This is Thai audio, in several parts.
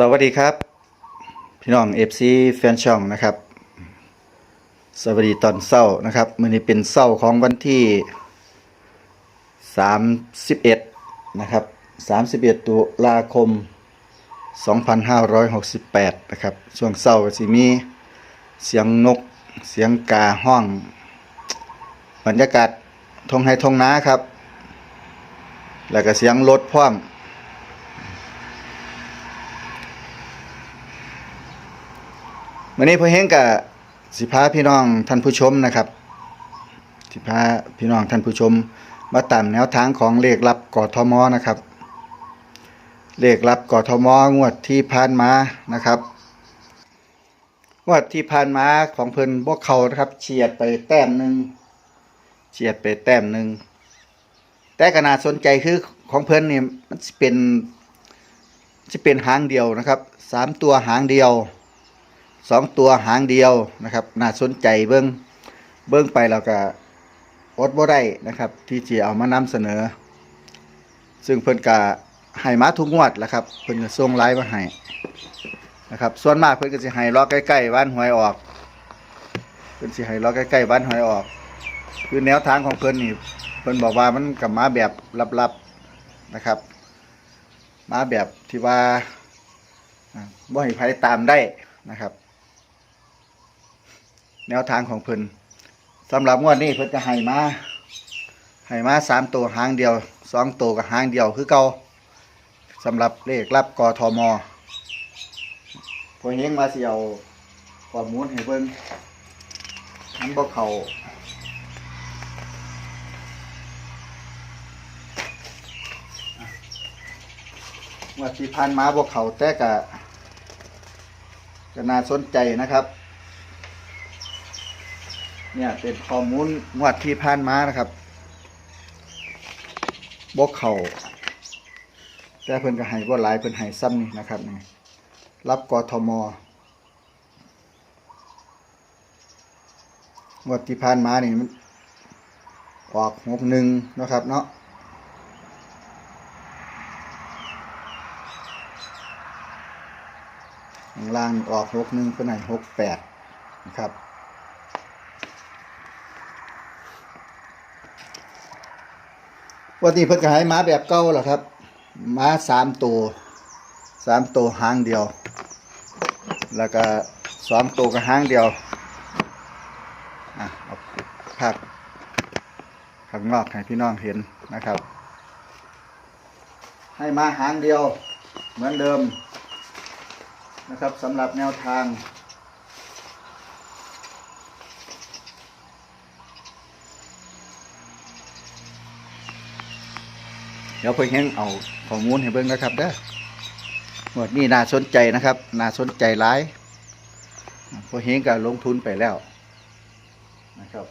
สวัสดีครับ พี่น้อง FC แฟนช่องนะครับ สวัสดีตอนเศร้านะครับ มือนี้เป็นเศร้าของวันที่ 31 นะครับ 31 ตุลาคม 2568 นะครับ ช่วงเศร้าสิมีเสียงนกเสียงกาห้อง บรรยากาศทงไฮทงนาครับ แล้วก็เสียงรถพร้อม วันนี้พ่อเฮงกับสิพาพี่น้องท่านผู้ชมนะครับ สิพาพี่น้องท่านผู้ชม มาตามแนวทางของเลขลับกทมนะครับ เลขลับกทมงวดที่ผ่านมานะครับงวดที่ผ่านมาของเพิ่นบ่เขานะครับเฉียดไปแต้มหนึ่งเฉียดไปแต้มหนึ่งแต่ก็น่าสนใจคือของเพิ่นนี่มันสิเป็นสิเป็นหางเดียวนะครับสามตัวหางเดียว สองตัวหางเดียวนะครับน่าสนใจเบิ้งเบิ้งไปแล้วก็อดบ่ได้นะครับที่จะเอามานำเสนอ ซึ่งเพิ่นก็ให้มาทุกงวดแหล้วครับเพิ่นก็ส่งไลน์มาให้นะครับส่วนมากเพิ่นก็สิให้รอใกล้ๆวันหวยออกเพิ่นสิให้รอใกล้ๆวันหวยออก คือแนวทางของเพิ่นนี่เพิ่นบอกว่ามันก็มาแบบลับๆนะครับ มาแบบที่ว่าอ่าบ่ให้ใครตามได้นะครับ แนวทางของเพิ่นสำหรับงวดนี้เพิ่นจะให้มาให้มาสามตัวหางเดียวสองตัวกับหางเดียวคือเก่าสำหรับเลขรับกทมพอเฮงมาเสิเอาข้อมูลให้เบิ่งมันบ่เขางวดที่ผ่านมาบ่เขาแต่ก็ก็น่าสนใจนะครับ เนี่ยเป็นข้อมูลงวดที่ผ่านมานะครับบกเขาแต่เพิ่นก็ให้บ่หลายเพิ่นให้ซ้ำนี่นะครับนี่รับกทมงวดที่ผ่านมานี่มันออกหกหนึ่งนะครับเนาะข้างล่างออกหกหนึ่งเพิ่นให้หกแปดนะครับ วันนี้เพิ่นก็ให้ม้าแบบเก่าล่ะครับม้าสามตัวสามตัวหางเดียว แล้วก็สองตัวก็หางเดียวอะเอาภาพข้างนอกให้พี่น้องเห็นนะครับ ให้มาหางเดียวเหมือนเดิมนะครับสำหรับแนวทาง เดี๋ยวเพิ่งเห็นเอาข้อมูลให้เบิ่งนะครับเด้อหมดนี้น่าสนใจนะครับน่าสนใจหลายพอเฮงก็ลงทุนไปแล้วนะครับ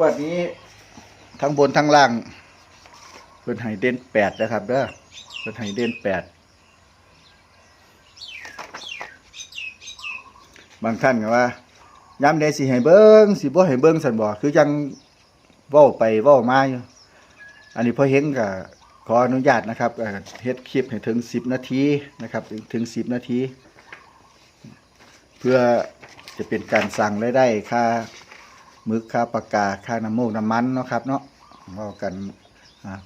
วันนี้ทั้งบนทั้งล่างเพิ่นให้เดนแปดนะครับเด้อเพิ่นให้เดนแปดบางท่านก็ว่าย้ำได้สิให้เบิ้งสิบ่ให้เบิ้งสันบ่คือจังว้าไปว้ามาอยู่ อันนี้พอเห็นก็ขออนุญาตนะครับเฮ็ดคลิปให้ถึง10นาทีนะครับถึงถึง10นาที เพื่อจะเป็นการสั่งรายได้ค่ามึกค่าปากกาค่าน้ำมูกน้ำมันเนาะครับเนาะเว่ากัน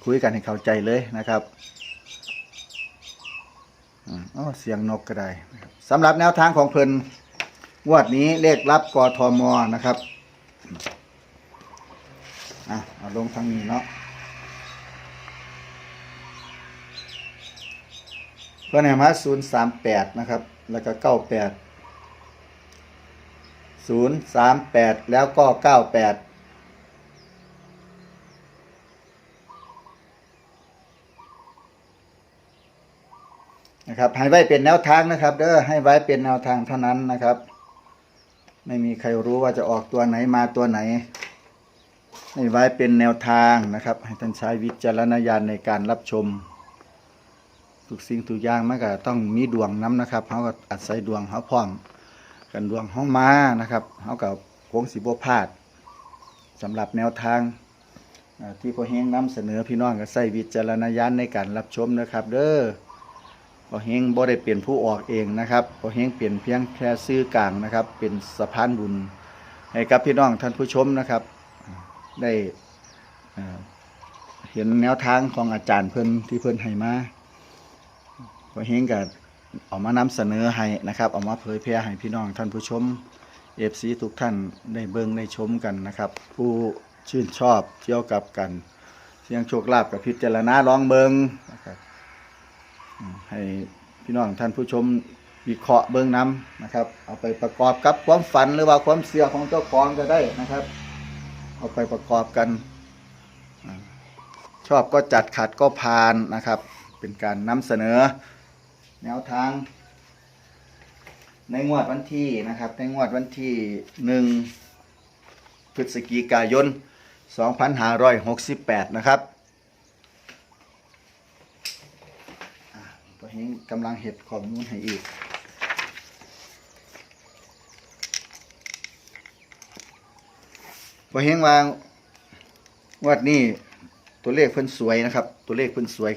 คุยกันให้เข้าใจเลยนะครับอ๋อเสียงนกก็ได้สำหรับแนวทางของเพิ่นงวดนี้เลขรับกทมนะครับอะเอาลงทางนี้เนาะ เพื่อนให้มาศูนย์สามแปดนะครับ แล้วก็เก้าแปดศูนย์สามแปดแล้วก็เก้าแปดนะครับให้ไว้เป็นแนวทางนะครับเด้อให้ไว้เป็นแนวทางเท่านั้นนะครับ ไม่มีใครรู้ว่าจะออกตัวไหนมาตัวไหน ให้ไว้เป็นแนวทางนะครับ ให้ท่านใช้วิจารณญาณในการรับชม ทุกสิ่งทุกอย่างมันก็ต้องมีดวงน้ำนะครับเขาก็อาศัยดวงเขาพร้อม กันดวงเขามานะครับเขากับโค้งสิบพลาดสำหรับแนวทางที่พอเฮงนำเสนอพี่น้องก็ใส่วิจารณญาณในการรับชมนะครับ เด้อพอเฮงบ่ได้เปลี่ยนผู้ออกเองนะครับพอเฮงเปลี่ยนเพียงแค่ซื้อกลางนะครับ เป็นสะพานบุญให้กับพี่น้องท่านผู้ชมนะครับ ได้เอ่อเห็นแนวทางของอาจารย์เพิ่นที่เพิ่นให้มา พอเฮงก็เอามานำเสนอให้นะครับเอามาเผยแพร่ให้พี่น้องท่านผู้ชมเอฟซีทุกท่านได้เบิ่งได้ชมกันนะครับ ผู้ชื่นชอบเกี่ยวกับกันเสียงโชคลาภกับพิจารณาลองเบิงนะครับให้พี่น้องท่านผู้ชมวิเคราะห์เบิ่งน้ำนะครับ เอาไปประกอบกับความฝันหรือว่าความเชื่อของเจ้าของก็ได้นะครับ เอาไปประกอบกัน ชอบก็จัดขัดก็พานนะครับ เป็นการนำเสนอ แนวทาง ในงวดวันที่นะครับ ในงวดวันที่หนึ่งพฤศจิกายน 2568 นะครับอะตัวเฮงกำลังเห็ดข้อมูลให้อีกพอเฮงวางวัดนี้ตัวเลขเพิ่นสวยนะครับ ตัวเลขเพิ่นสวย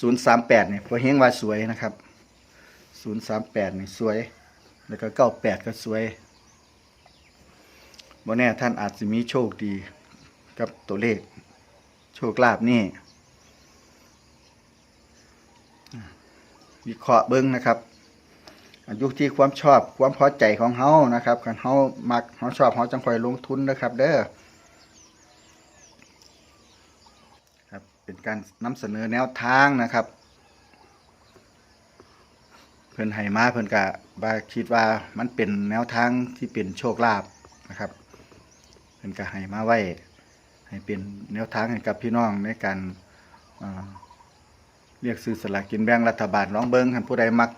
ศูนย์สามแปดเนี่ยพอเฮงว่าสวยนะครับศูนย์สามแปดนี่ยสวย แล้วก็เก้าแปดก็สวยบ่แน่ท่านอาจจะมีโชคดีกับตัวเลข โชคลาภนี่วิเคราะห์เบิ้งนะครับอายุที่ความชอบความพอใจของเฮานะครับคันเฮามักเฮาชอบเฮาจังคอยลงทุนนะครับ เด้อครับ เป็นการนำเสนอแนวทางนะครับ เพิ่อนให้มาเพิ่อนก็บ่าคิดว่ามันเป็นแนวทางที่เป็นโชคลาภนะครับ เพิ่อนก็ให้มาไว้ให้เป็นแนวทางให้กับพี่น้องในการเรียกซื้อสลากกินแบ่งรัฐบาลลองเบิ่งคันผู้ใดมัก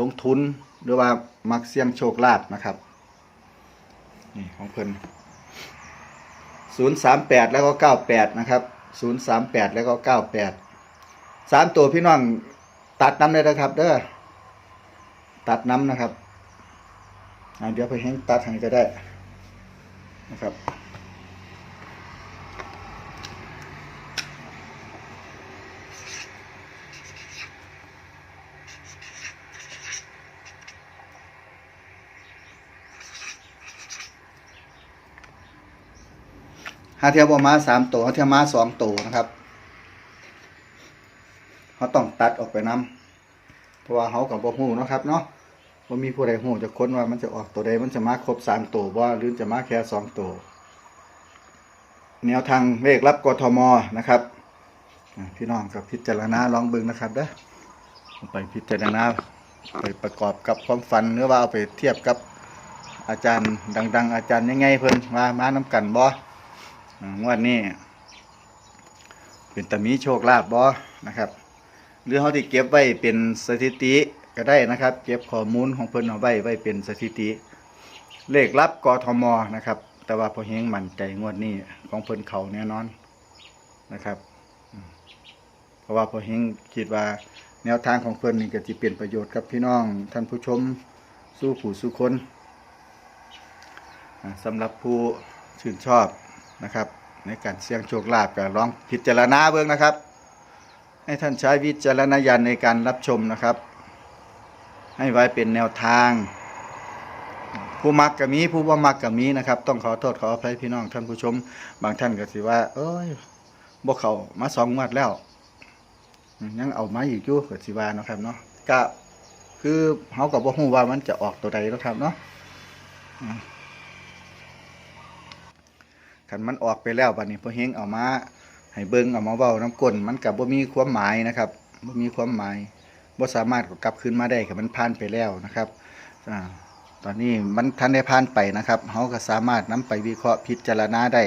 ลงทุนหรือว่ามักเสี่ยงโชคลาภนะครับนี่ของเพิ่น038 แล้วก็ 98 นะครับ 038แล้วก็98สามตัวพี่น้องตัดน้ำเลยนะครับ เด้อตัดน้ำนะครับเดี๋ยวไปให้ตัดให้ก็ได้นะครับ เทียบออกมาสามตัวเทียบมาสองตัวนะครับเขาต้องตัดออกไปน้ำเพราะว่าเขากับบ่ฮู้เนะครับเนาะว่ามีผู้ใดฮู้จะค้นว่ามันจะออกตัวใดมันจะมาครบสามตัวบ่หรือจะมาแค่สองตัวแนวทางเลขรับกทมนะครับพี่น้องกับพิจารณาลองเบิ่งนะครับเด้อไปพิจารณาไปประกอบกับความฝันหรือว่าเอาไปเทียบกับอาจารย์ดัง ๆ อาจารย์ยังไงเพิ่นมามาน้กันบ่อ่า งวดนี้เป็นตามีโชคลาภบ่นะครับหรือเขาที่เก็บไว้เป็นสถิติก็ได้นะครับ เก็บข้อมูลของเพิ่นเอาไว้ไว้เป็นสถิติ เลขลับกทมนะครับ แต่ว่าพอเฮงมั่นใจงวดนี้ของเพิ่นเขาแน่นอนนะครับ เพราะว่าพอเฮงคิดว่าแนวทางของเพิ่นนี่ก็จะเป็นประโยชน์กับพี่น้องท่านผู้ชมสู้ผู้สู้คนอ่าสำหรับผู้ชื่นชอบ นะครับ ในการเสี่ยงโชคลาภก็ลองพิจารณาเบิ่งนะครับ ให้ท่านใช้วิจารณญาณในการรับชมนะครับ ให้ไว้เป็นแนวทาง ผู้มักก็มีผู้บ่มักก็มีนะครับ ต้องขอโทษขออภัยพี่น้องท่านผู้ชม บางท่านก็สิว่า เอ้ยบ่เขามาสองงวดแล้วยังเอามาอีกอยู่ก็สิว่านะครับเนาะก็คือเฮาก็บ่ฮู้ว่ามันจะออกตัวใดเนาะครับเนาะ คันมันออกไปแล้วบัดนี้พอเฮงเอามาให้เบิงเอามาเว้าน้ำก้นมันกับบ่มีความหมายนะครับบ่มีความหมายบ่สามารถกลับคืนมาได้คันมันผ่านไปแล้วนะครับอตอนนี้มันทันได้ผ่านไปนะครับเฮาก็สามารถนำไปวิเคราะห์พิจารณาได้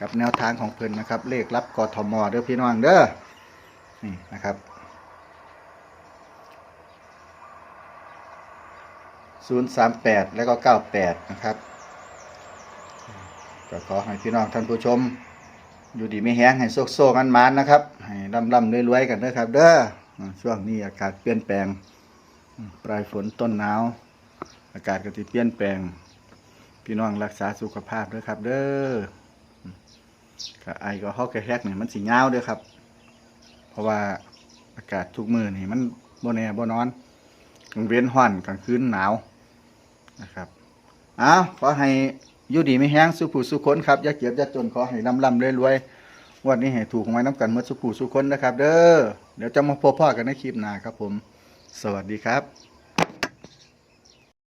กับแนวทางของเพิ่นนะครับ เลขรับกทมเด้อพี่น้องเด้อนี่นะครับ038 แล้วก็ 98 นะครับ ก็ขอให้พี่น้องท่านผู้ชม อยู่ดีไม่แห้งให้โซกโซกันมานนะครับ ให้ร่ำร่ำรวยๆกันนะครับ เด้อช่วงนี้อากาศเปลี่ยนแปลง ปลายฝนต้นหนาว อากาศก็จะเปลี่ยนแปลง พี่น้องรักษาสุขภาพด้วยครับ เด้ออืมก็ไอก็ฮอกแฮกเนี่ยมันสีเงาด้วยครับ เพราะว่าอากาศทุกมื้อนี่มันบ่แน่บ่นอนกลางเว้นร้อนกลางคืนหนาวนะครับอ้าวขอให้ อยู่ดีไม่แห้งสุผู้สุคนครับอย่าเกียดอย่าจนขอให้ร่ำร่ำรวยๆวันนี้ให้ถูกไว้น้ำกันเมื่อสุผู้สุคนนะครับ เด้อเดี๋ยวจะมาพบพ่อกันในคลิปหน้าครับผม สวัสดีครับ